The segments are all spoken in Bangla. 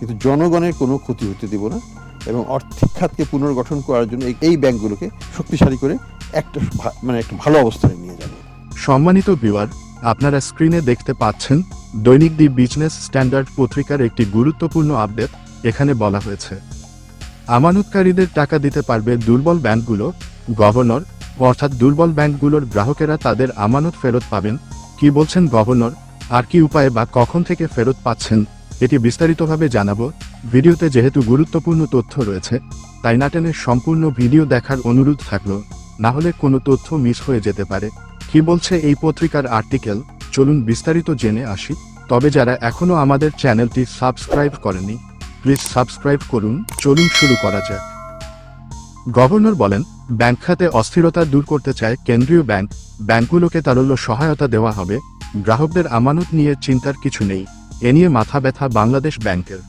কিন্তু জনগণের কোনো ক্ষতি হতে দেব না এবং আর্থিক খাতকে পুনর্গঠন করার জন্য এই- ব্যাংকগুলোকে শক্তিশালী করে একটা মানে একটা ভালো অবস্থানে নিয়ে যাবে। সম্মানিত ভিউয়ার, আপনারা স্ক্রিনে দেখতে পাচ্ছেন দৈনিক দি বিজনেস স্ট্যান্ডার্ড পত্রিকার একটি গুরুত্বপূর্ণ আপডেট এখানে বলা হয়েছে। আমানতকারীদের টাকা দিতে পারবে দুর্বল ব্যাংকগুলো, গভর্নর, অর্থাৎ দুর্বল ব্যাংকগুলোর গ্রাহকেরা তাদের আমানত ফেরত পাবেন। কি বলছেন গভর্নর? আর কি উপায়ে বা কখন থেকে ফেরত পাচ্ছেন? এটি বিস্তারিতভাবে জানাব। ভিডিওতে যেহেতু গুরুত্বপূর্ণ তথ্য রয়েছে, তাই নাটেনের সম্পূর্ণ ভিডিও দেখার অনুরোধ থাকল, না হলে কোনো তথ্য মিস হয়ে যেতে পারে। কি বলছে এই পত্রিকার আর্টিকেল? চলুন বিস্তারিত জেনে আসি। তবে যারা এখনও আমাদের চ্যানেলটি সাবস্ক্রাইব করেনি, প্লিজ সাবস্ক্রাইব করুন। চলুন শুরু করা যাক। গভর্নর বলেন, ব্যাংক খাতে অস্থিরতা দূর করতে চায় কেন্দ্রীয় ব্যাংক। ব্যাংকগুলোকে তারল্য সহায়তা দেওয়া হবে। গ্রাহকদের আমানত নিয়ে চিন্তার কিছু নেই। এ নিয়ে মাথা ব্যথা বাংলাদেশ ব্যাংকের।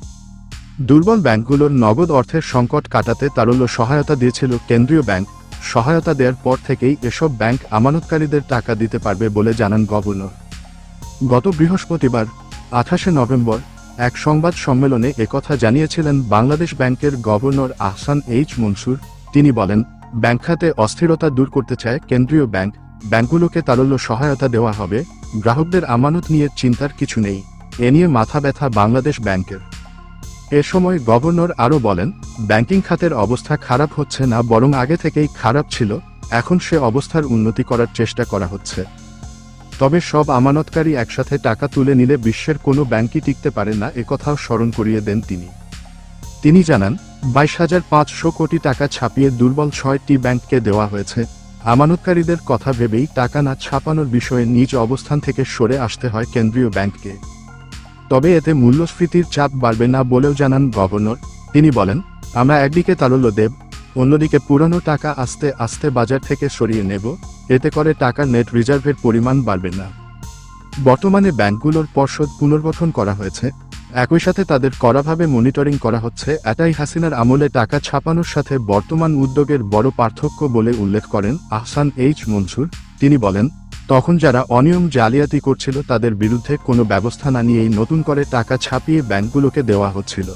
দুর্বল ব্যাংকগুলোর নগদ অর্থের সংকট কাটাতে তারল্য সহায়তা দিয়েছিল কেন্দ্রীয় ব্যাংক, সহায়তা দেওয়ার পর থেকেই এসব ব্যাংক আমানতকারীদের টাকা দিতে পারবে বলে জানান গভর্নর। গত বৃহস্পতিবার, আঠাশে নভেম্বর, এক সংবাদ সম্মেলনে একথা জানিয়েছিলেন বাংলাদেশ ব্যাংকের গভর্নর আহসান এইচ মনসুর। তিনি বলেন, ব্যাংক খাতে অস্থিরতা দূর করতে চায় কেন্দ্রীয় ব্যাংক, ব্যাংকগুলোকে তারল্য সহায়তা দেওয়া হবে, গ্রাহকদের আমানত নিয়ে চিন্তার কিছু নেই। এ নিয়ে মাথা ব্যথা বাংলাদেশ ব্যাংকের। এ সময় গভর্নর আরও বলেন, ব্যাংকিং খাতের অবস্থা খারাপ হচ্ছে না, বরং আগে থেকেই খারাপ ছিল, এখন সে অবস্থার উন্নতি করার চেষ্টা করা হচ্ছে। তবে সব আমানতকারী একসাথে টাকা তুলে নিলে বিশ্বের কোনো ব্যাংকই টিকতে পারে না একথাও স্মরণ করিয়ে দেন তিনি। তিনি জানান, বাইশ হাজার পাঁচশো কোটি টাকা ছাপিয়ে দুর্বল ছয়টি ব্যাংককে দেওয়া হয়েছে। আমানতকারীদের কথা ভেবেই টাকা না ছাপানোর বিষয়ে নিজ অবস্থান থেকে সরে আসতে হয় কেন্দ্রীয় ব্যাংককে। তবে এতে মূল্যস্ফীতির চাপ বাড়বে না বলেও জানান গভর্নর। তিনি বলেন, আমরা একদিকে তারল্য দেব, অন্যদিকে পুরনো টাকা আস্তে আস্তে বাজার থেকে সরিয়ে নেব, এতে করে টাকার নেট রিজার্ভের পরিমাণ বাড়বে না। বর্তমানে ব্যাংকগুলোর পর্ষদ পুনর্গঠন করা হয়েছে। একই সাথে তাদের কড়াভাবে মনিটরিং করা হচ্ছে। এটাই হাসিনার আমলে টাকা ছাপানোর সাথে বর্তমান উদ্যোগের বড় পার্থক্য বলে উল্লেখ করেন আহসান এইচ মনসুর। তিনি বলেন তখন যারা অনিয়ম জালিয়াতি করছিল তাদের বিরুদ্ধে কোনো ব্যবস্থা না নিয়েই নতুন করে টাকা ছাপিয়ে ব্যাংকগুলোকে দেওয়া হচ্ছিল।